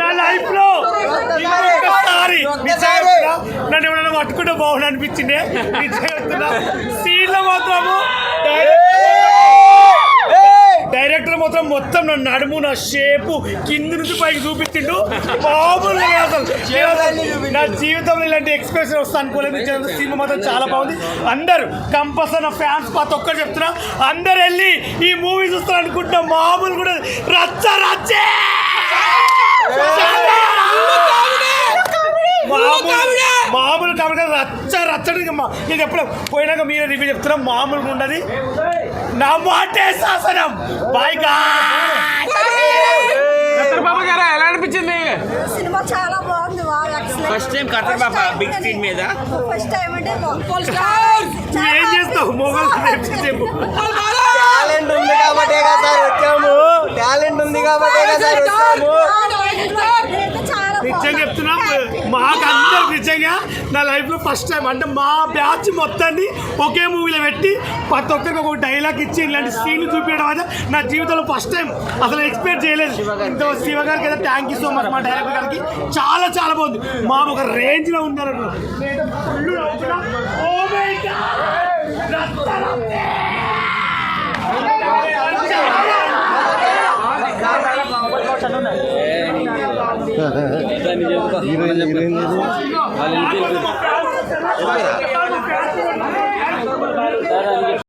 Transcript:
నా లైఫ్లో. నన్ను ఎవరైనా పట్టుకుంటే బాగుండు అనిపించింది. నిజంగా సీన్లో మాత్రము. మాత్రం మొత్తం నా నడుము నా షేపు కింద నుంచి పైకి చూపించిండు. మామూలుగా అసలు. నా జీవితంలో ఇలాంటి ఎక్స్ప్రెషన్ వస్తా అనుకోలేదు. సినిమా మాత్రం చాలా బాగుంది. అందరు కంపల్సరీ నా ఫ్యాన్స్ ప్రతి ఒక్కరు చెప్తున్నా. అందరు వెళ్ళి ఈ మూవీ చూస్తారు అనుకుంటున్నా మామూలు కూడా రచ్చ రచ్చే మామూలు మామూలు కాబట్టి రచ్చ రచ్చడి నేను చెప్పడం పోయినాక మీరే రివ్యూ చెప్తున్నా మామూలుగా ఉండదు. నా మాటే శాసనం. బాయ్ బాబు గారు ఎలా అనిపించింది? సినిమా చాలా బాగుంది బాగా బాబా First time big screen మీద? ఫస్ట్ టైం అంటే ఏం చేస్తావు? మొగల్ టాలెంట్ ఉంది కాబట్టే సార్ వచ్చాము. టాలెంట్ ఉంది కాబట్టే కదా సార్ వచ్చాము. నిజంగా నా లైఫ్లో ఫస్ట్ టైం అంటే మా బ్యాచ్ మొత్తాన్ని ఒకే మూవీలో పెట్టి ప్రతి ఒక్కరికి ఒక డైలాగ్ ఇచ్చి ఇలాంటి సీన్ చూపించడం అయితే నా జీవితంలో ఫస్ట్ టైం అసలు ఎక్స్పెక్ట్ చేయలేదు ఇంత శివ గారికి అయితే థ్యాంక్ యూ సో మచ్ మా డైరెక్టర్ గారికి చాలా చాలా బాగుంది మా ఒక రేంజ్లో ఉన్నారు full నవ్వుతున్నా.